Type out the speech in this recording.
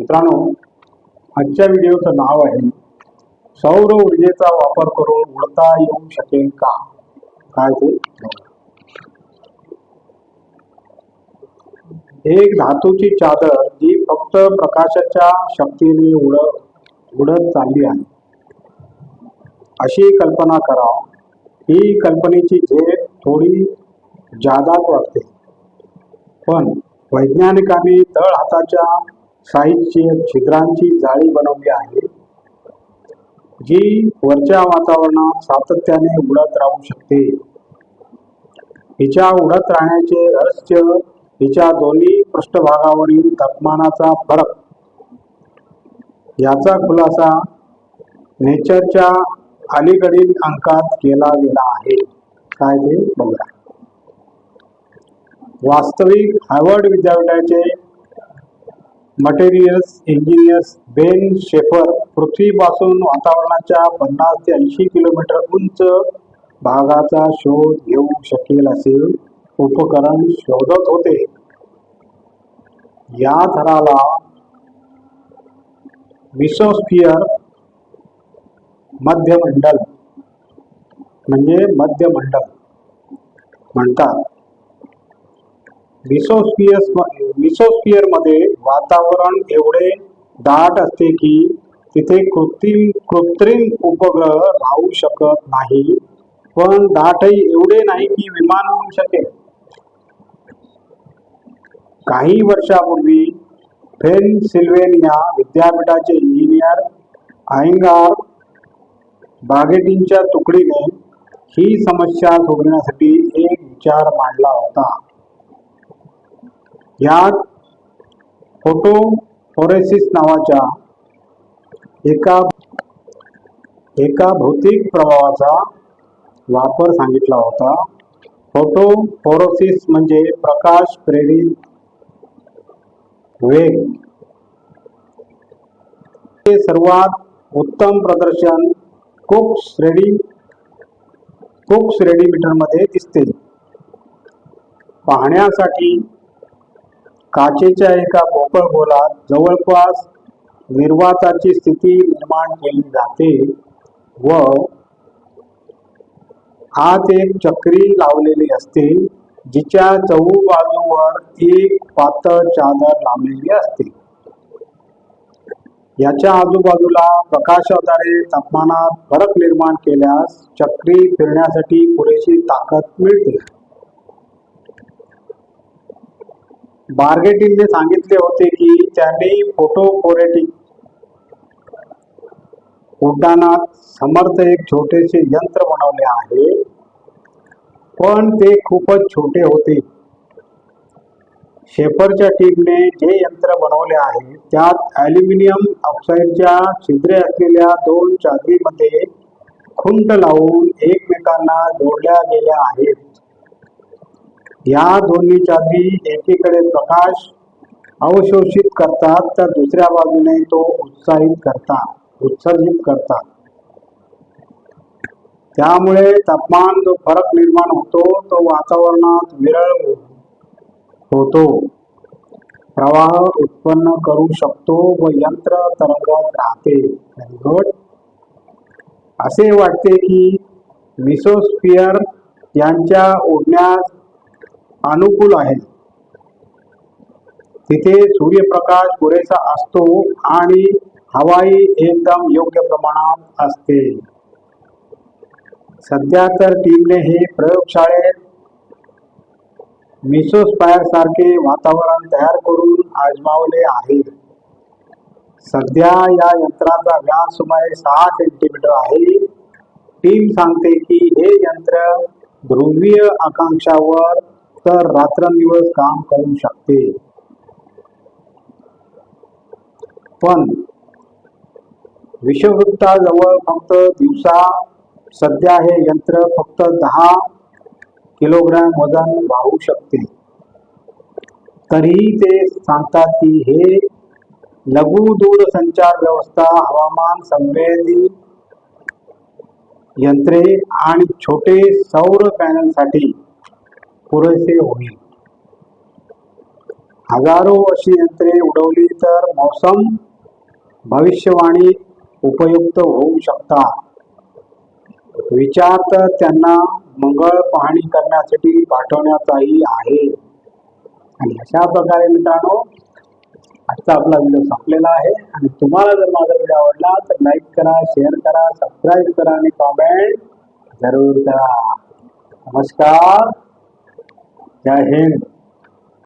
मित्रांनो आजच्या व्हिडिओचं नाव आहे सौर ऊर्जेचा वापर करून उडता येऊ शकेल का? काय ते? एक धातूची चादर जी फक्त प्रकाशाच्या शक्तीने उडत उडत चालली आहे. अशी कल्पना करा ही कल्पनेची झेप थोडी जादाच वाटते. पण वैज्ञानिकांनी तळ हाताच्या साईजची छिद्रांची जाळी बनवली आहे जी वरच्या वातावरणात सातत्याने उडत राहू शकते. हिच्या उडत राहण्याचे रहस्य हिच्या दोन्ही पृष्ठभागावरील तापमानाचा फरक याचा खुलासा नेचरच्या अलीकडील अंकात केला गेला आहे. काय ते बघा. वास्तविक हार्वर्ड विद्यापीठाचे मटेरियल्स इंजिनियर्स बेन शेफर पृथ्वीपासून वातावरणाच्या पन्नास ते ऐंशी किलोमीटर उंच भागाचा शोध घेऊ शकेल असे उपकरण शोधत होते. या थराला विसोस्फियर मध्यमंडल म्हणजे मध्यमंडल म्हणतात. मिसोस्फियस मिसोस्फिअरमध्ये वातावरण एवढे दाट असते की तिथे कृत्रिम कृत्रिम उपग्रह राहू शकत नाही. पण दाटही एवढे नाही की विमान होऊ शकेल. काही वर्षापूर्वी पेनसिल्वेनिया विद्यापीठाचे इंजिनियर आयंगार बागेटींच्या तुकडीने ही समस्या सोडवण्यासाठी एक विचार मांडला होता. यात फोटो फोटोफोरेसिस नावाच्या एका एका भौतिक प्रभावाचा वापर सांगितला होता. फोटोफोरोसिस म्हणजे प्रकाश प्रेरित वेग. हे सर्वात उत्तम प्रदर्शन कुक्स रेडी कुक्स रेडिमीटरमध्ये दिसते. पाहण्यासाठी काचेच्या एका पोकळ गोलात जवळपास निर्वाताची स्थिती निर्माण केली जाते व आत एक चक्री लावलेली असते जिच्या चहू बाजूवर एक पातळ चादर लावलेली असते. याच्या आजूबाजूला प्रकाशाद्वारे तापमानात फरक निर्माण केल्यास चक्री फिरण्यासाठी पुरेशी ताकद मिळते. बार्गेटीनने सांगितले होते की त्यांनी फोटोफोरेटिक उड्डाणात समर्थ एक छोटेसे यंत्र बनवले आहे. पण ते खूपच छोटे होते. शेफरच्या टीमने जे यंत्र बनवले आहे त्यात ॲल्युमिनियम ऑक्साईडच्या छिद्रे असलेल्या दोन चादरीमध्ये खुंट लावून एकमेकांना जोडल्या गेल्या आहेत. या दोन्ही चादरी एकीकडे प्रकाश अवशोषित करतात तर दुसऱ्या बाजूने तो उत्साहित करतात उत्सर्जित करतात. त्यामुळे तापमान जो फरक निर्माण होतो तो वातावरणात विरळ होतो. प्रवाह उत्पन्न करू शकतो व यंत्र तरंगत राहते. असे वाटते की विसोस्फियर यांच्या उडण्यास अनुकूल आहे तिथे सूर्यप्रकाश पुरेसा असतो आणि हवाई एकदम योग्य प्रमाणात असते. सध्या तर टीमने हे प्रयोगशाळेत मिसोस्पायर सारखे वातावरण तयार करून आजमावले आहे. सध्या या यंत्राचा व्यास सुमारे सहा सेंटीमीटर आहे. टीम सांगते की हे यंत्र ध्रुवीय आकांक्षावर तर रात्रंदिवस काम करू शकते. पण विषवृत्ताजवळ फक्त दिवसा सध्या हे यंत्र फक्त दहा किलोग्रॅम वजन वाहू शकते. तरीही ते सांगतात की हे लघु दूरसंचार व्यवस्था हवामान संवेदी यंत्रे आणि छोटे सौर पॅनलसाठी पुरेसे होईल. हजारो अशी यंत्रे उडवली तर मौसम भविष्यवाणी उपयुक्त होऊ शकतात. विचार तर त्यांना मंगळ पाहणी करण्यासाठी पाठवण्याचाही आहे. आणि अशा प्रकारे मित्रांनो आजचा आपला व्हिडिओ संपलेला आहे. आणि तुम्हाला जर माझा व्हिडिओ आवडला तर लाईक करा शेअर करा सबस्क्राईब करा आणि कॉमेंट जरूर करा. नमस्कार. जय हिंद